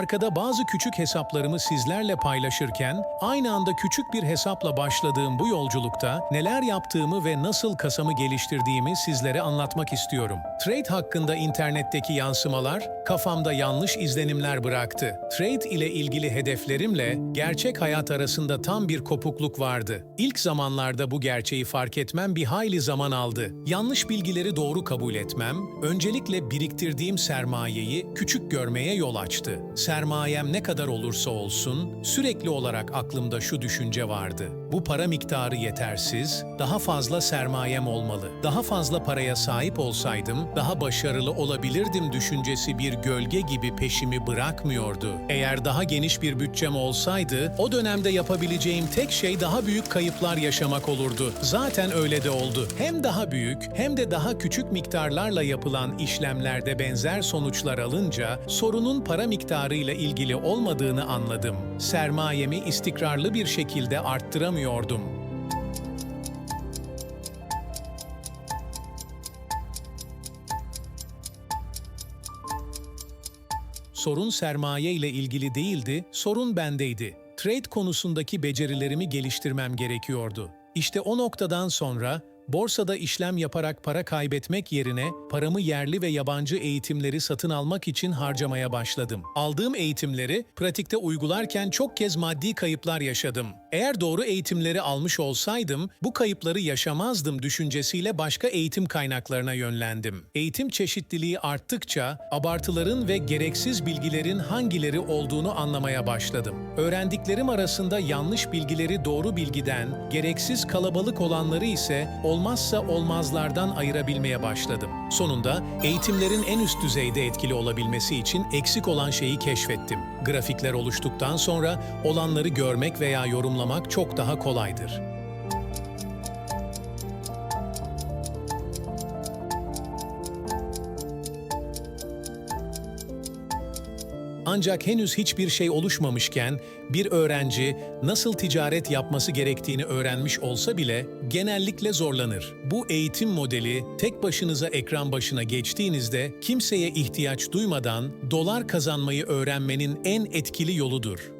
Arkada bazı küçük hesaplarımı sizlerle paylaşırken, aynı anda küçük bir hesapla başladığım bu yolculukta neler yaptığımı ve nasıl kasamı geliştirdiğimi sizlere anlatmak istiyorum. Trade hakkında internetteki yansımalar kafamda yanlış izlenimler bıraktı. Trade ile ilgili hedeflerimle gerçek hayat arasında tam bir kopukluk vardı. İlk zamanlarda bu gerçeği fark etmem bir hayli zaman aldı. Yanlış bilgileri doğru kabul etmem, öncelikle biriktirdiğim sermayeyi küçük görmeye yol açtı. Sermayem ne kadar olursa olsun, sürekli olarak aklımda şu düşünce vardı. Bu para miktarı yetersiz, daha fazla sermayem olmalı. Daha fazla paraya sahip olsaydım, daha başarılı olabilirdim düşüncesi bir gölge gibi peşimi bırakmıyordu. Eğer daha geniş bir bütçem olsaydı, o dönemde yapabileceğim tek şey daha büyük kayıplar yaşamak olurdu. Zaten öyle de oldu. Hem daha büyük hem de daha küçük miktarlarla yapılan işlemlerde benzer sonuçlar alınca sorunun para miktarıyla ilgili olmadığını anladım. Sermayemi istikrarlı bir şekilde arttıramıyordum. Sorun sermaye ile ilgili değildi, sorun bendeydi. Trade konusundaki becerilerimi geliştirmem gerekiyordu. İşte o noktadan sonra borsada işlem yaparak para kaybetmek yerine paramı yerli ve yabancı eğitimleri satın almak için harcamaya başladım. Aldığım eğitimleri pratikte uygularken çok kez maddi kayıplar yaşadım. Eğer doğru eğitimleri almış olsaydım bu kayıpları yaşamazdım düşüncesiyle başka eğitim kaynaklarına yönlendim. Eğitim çeşitliliği arttıkça abartıların ve gereksiz bilgilerin hangileri olduğunu anlamaya başladım. Öğrendiklerim arasında yanlış bilgileri doğru bilgiden, gereksiz kalabalık olanları ise olmazsa olmazlardan ayırabilmeye başladım. Sonunda eğitimlerin en üst düzeyde etkili olabilmesi için eksik olan şeyi keşfettim. Grafikler oluştuktan sonra olanları görmek veya yorumlamak çok daha kolaydır. Ancak henüz hiçbir şey oluşmamışken bir öğrenci nasıl ticaret yapması gerektiğini öğrenmiş olsa bile genellikle zorlanır. Bu eğitim modeli tek başınıza ekran başına geçtiğinizde kimseye ihtiyaç duymadan dolar kazanmayı öğrenmenin en etkili yoludur.